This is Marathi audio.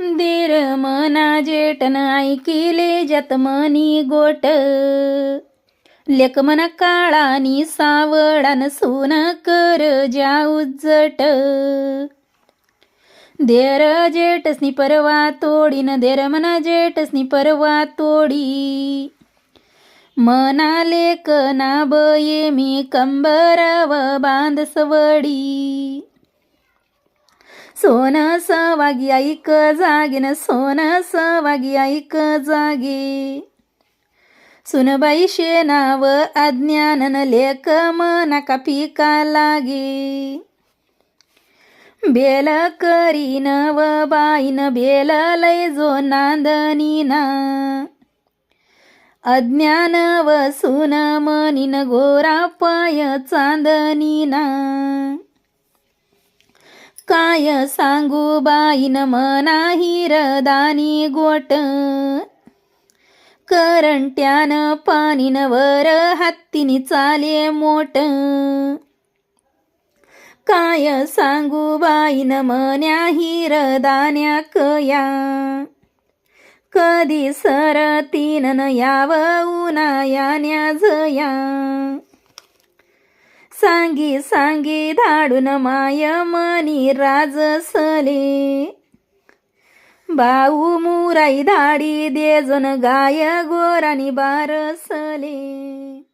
देर मना जेठन ऐकिले जतमनी गोट. लेक मन काळानी सावळान सून कर ज्या उज्जट देर जेठसनी परवा तोडीन देर मना जेठसनी परवा तोडी. मनाले कना बये मी कंबराव बांध सवडी. सोन सवागी ऐक जागेन सोन सवागी ऐक जागे सुनबाई शेनाव अज्ञानन लेख मना का पिका लागे बेल करीन व बाईन बेल लय जो नांदनीना अज्ञान वसून मनीन गोरा पाय चांदनीना काय सांगू बाईन मनाही रदानी गोट. करंट्यान पाणीन वर हत्तीनी चाले मोट. काय सांगू बाईन मन्या हिरदान्या कया. कधी सरतीन न याव उन्हायान्या झया सांगी सांगी धाडून माय मनी राजसले. बाऊ मुराई धाडी देजन गाय गोरानी बारसले.